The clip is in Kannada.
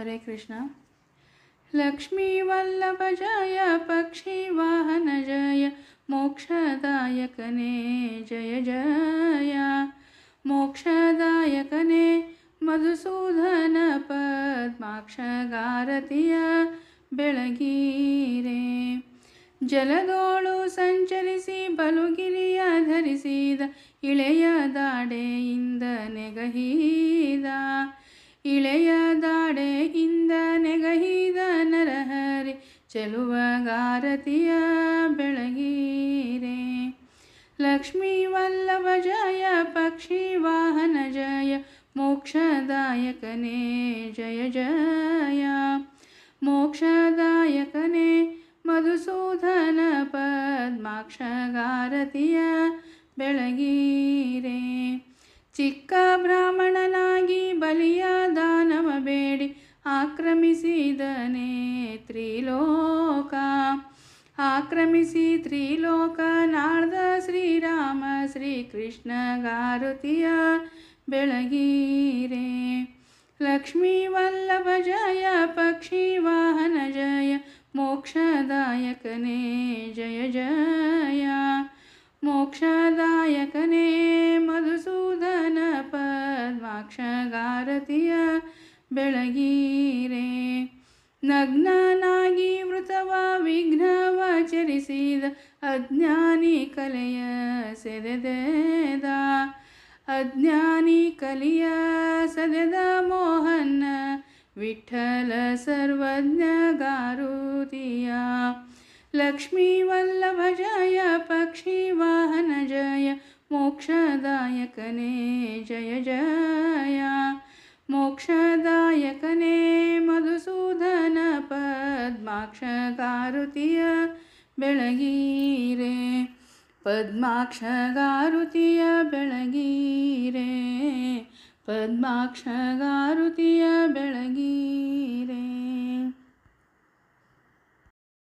ಹರೇ ಕೃಷ್ಣ. ಲಕ್ಷ್ಮೀ ವಲ್ಲಭ ಜಯ, ಪಕ್ಷಿ ವಾಹನ ಜಯ, ಮೋಕ್ಷದಾಯಕನೇ, ಜಯ ಜಯ. ಮೋಕ್ಷದಾಯಕನೇ, ಮಧುಸೂದನ ಪದ್ಮಾಕ್ಷಗಾರತಿಯ ಬೆಳಗೀರೆ. ಜಲದೋಳು ಸಂಚರಿಸಿ, ಬಲುಗಿರಿಯ ಧರಿಸಿದ, ಇಳೆಯ ದಾಡೆಯಿಂದ ನೆಗಹೀದ. ಇಳೆಯ ಚೆಲುವಗಾರತಿಯ ಬೆಳಗೀರೆ. ಲಕ್ಷ್ಮೀ ವಲ್ಲಭ ಜಯ, ಪಕ್ಷಿ ವಾಹನ ಜಯ, ಮೋಕ್ಷದಾಯಕನೇ ಜಯ ಜಯ. ಮೋಕ್ಷದಾಯಕನೇ ಮಧುಸೂದನ ಪದ್ಮಾಕ್ಷಗಾರತಿಯ ಬೆಳಗೀರೆ. ಚಿಕ್ಕ ಬ್ರಾಹ್ಮಣನಾಗಿ ಬಲಿಯ ದಾನವ ಬೇಡಿ ಆಕ್ರಮಿಸಿದನೇ ತ್ರಿಲೋಕ ಆಕ್ರಮಿಸಿ ತ್ರಿಲೋಕ ನಾಳ್ದ ಶ್ರೀರಾಮ ಶ್ರೀಕೃಷ್ಣ ಗಾರುತಿಯ ಬೆಳಗೀರೆ ಲಕ್ಷ್ಮೀ ವಲ್ಲಭ ಜಯ ಪಕ್ಷಿ ವಾಹನ ಜಯ ಮೋಕ್ಷದಾಯಕನೇ ಜಯ ಜಯ ಮೋಕ್ಷದಾಯಕನೇ ಮಧುಸೂದನ ಪದ್ಮಾಕ್ಷಗಾರತಿಯ ಬೆಳಗೀರೆ. ನಗ್ನನಾಗಿ ವೃತವ ವಿಘ್ನವಾಚರಿಸಿದ ಅಜ್ಞಾನಿ ಕಲೆಯ ಸೆದೆದ ಅಜ್ಞಾನಿ ಕಲಿಯ ಸದೆದ ಮೋಹನ್ನ ವಿಠಲ ಸರ್ವಜ್ಞ ಗಾರುತಿಯ ಲಕ್ಷ್ಮೀ ವಲ್ಲಭ ಜಯ ಪಕ್ಷಿ ವಾಹನ ಜಯ ಮೋಕ್ಷದಾಯಕನೇ. ಪದ್ಮಾಕ್ಷಗಾರುತಿಯ ಬೆಳಗೀರೆ. ಪದ್ಮಾಕ್ಷಗಾರುತಿಯ ಬೆಳಗೀರೆ. ಪದ್ಮಾಕ್ಷಗಾರುತಿಯ ಬೆಳಗಿ